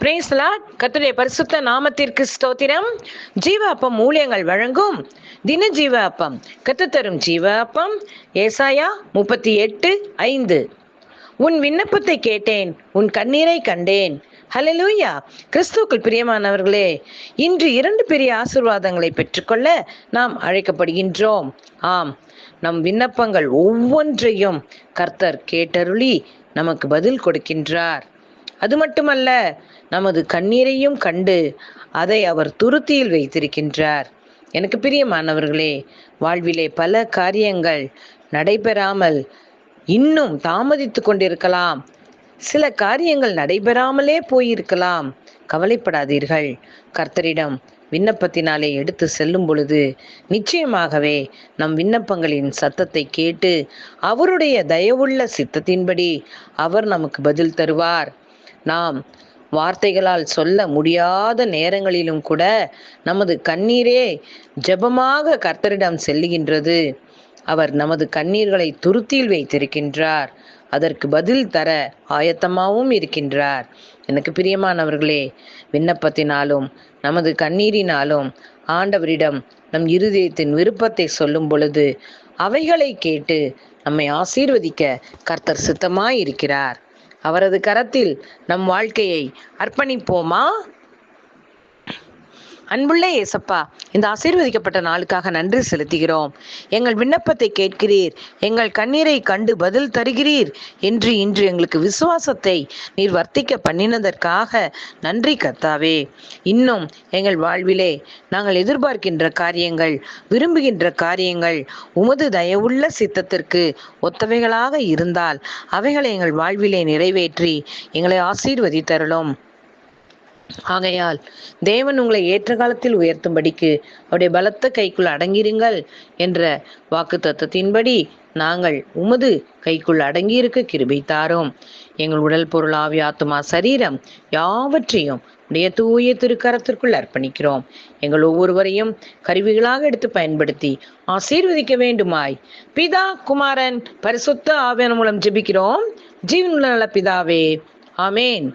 பிரேஸ்லா கத்துடைய பரிசுத்த நாமத்திற்கு ஸ்தோத்திரம். ஜீவ அப்பம் ஊழியங்கள் வழங்கும். தின ஜீவ அப்பம் கத்து தரும் ஜீவ அப்பம் ஏசாயா முப்பத்தி எட்டு ஐந்து. உன் விண்ணப்பத்தை கேட்டேன் உன் கண்ணீரை கண்டேன். ஹலலூயா கிறிஸ்துவுக்குள் பிரியமானவர்களே இன்று இரண்டு பெரிய ஆசிர்வாதங்களை பெற்றுக்கொள்ள நாம் அழைக்கப்படுகின்றோம். ஆம் நம் விண்ணப்பங்கள் ஒவ்வொன்றையும் கர்த்தர் கேட்டருளி நமக்கு பதில் கொடுக்கின்றார். அது மட்டுமல்ல நமது கண்ணீரையும் கண்டு அதை அவர் துருத்தியில் வைத்திருக்கின்றார். எனக்கு பிரியமானவர்களே வாழ்விலே பல காரியங்கள் நடைபெறாமல் இன்னும் தாமதித்து கொண்டிருக்கலாம். சில காரியங்கள் நடைபெறாமலே போயிருக்கலாம். கவலைப்படாதீர்கள். கர்த்தரிடம் விண்ணப்பத்தினாலே எடுத்து செல்லும் பொழுது நிச்சயமாகவே நம் விண்ணப்பங்களின் சத்தத்தை கேட்டு அவருடைய தயவுள்ள சித்தத்தின்படி அவர் நமக்கு பதில் தருவார். நாம் வார்த்தைகளால் சொல்ல முடியாத நேரங்களிலும் கூட நமது கண்ணீரே ஜெபமாக கர்த்தரிடம் செல்லுகின்றது. அவர் நமது கண்ணீர்களை துருத்தியில் வைத்திருக்கின்றார். அதற்கு பதில் தர ஆயத்தமாகவும் இருக்கின்றார். எனக்கு பிரியமானவர்களே விண்ணப்பத்தினாலும் நமது கண்ணீரினாலும் ஆண்டவரிடம் நம் இருதயத்தின் விருப்பத்தை சொல்லும் பொழுது அவைகளை கேட்டு நம்மை ஆசீர்வதிக்க கர்த்தர் சித்தமாயிருக்கிறார். அவரது கரத்தில் நம் வாழ்க்கையை அர்ப்பணிப்போமா? அன்புள்ள ஏசப்பா இந்த ஆசீர்வதிக்கப்பட்ட நாளுக்காக நன்றி செலுத்துகிறோம். எங்கள் விண்ணப்பத்தை கேட்கிறீர் எங்கள் கண்ணீரை கண்டு பதில் தருகிறீர் என்று இன்று எங்களுக்கு விசுவாசத்தை நீர் வர்த்திக்க பண்ணினதற்காக நன்றி கர்த்தாவே. இன்னும் எங்கள் வாழ்விலே நாங்கள் எதிர்பார்க்கின்ற காரியங்கள் விரும்புகின்ற காரியங்கள் உமது தயவுள்ள சித்தத்திற்கு ஒத்தவைகளாக இருந்தால் அவைகளை எங்கள் வாழ்விலே நிறைவேற்றி எங்களை ஆசீர்வதித்தருளும். ஆகையால் தேவன் உங்களை ஏற்ற காலத்தில் உயர்த்தும்படிக்கு அவருடைய பலத்த கைக்குள் அடங்கிருங்கள் என்ற வாக்கு தத்துவத்தின்படி நாங்கள் உமது கைக்குள் அடங்கியிருக்க கிருபை தாரோம். எங்கள் உடல் பொருள் ஆவி ஆத்துமா சரீரம் யாவற்றையும் உடைய தூய திருக்கரத்திற்குள் அர்ப்பணிக்கிறோம். எங்கள் ஒவ்வொருவரையும் கருவிகளாக எடுத்து பயன்படுத்தி ஆசீர்வதிக்க வேண்டுமாய். பிதா குமாரன் பரிசுத்த ஆவியன் மூலம் ஜெபிக்கிறோம். ஜீவனுள்ள நல்ல பிதாவே ஆமேன்.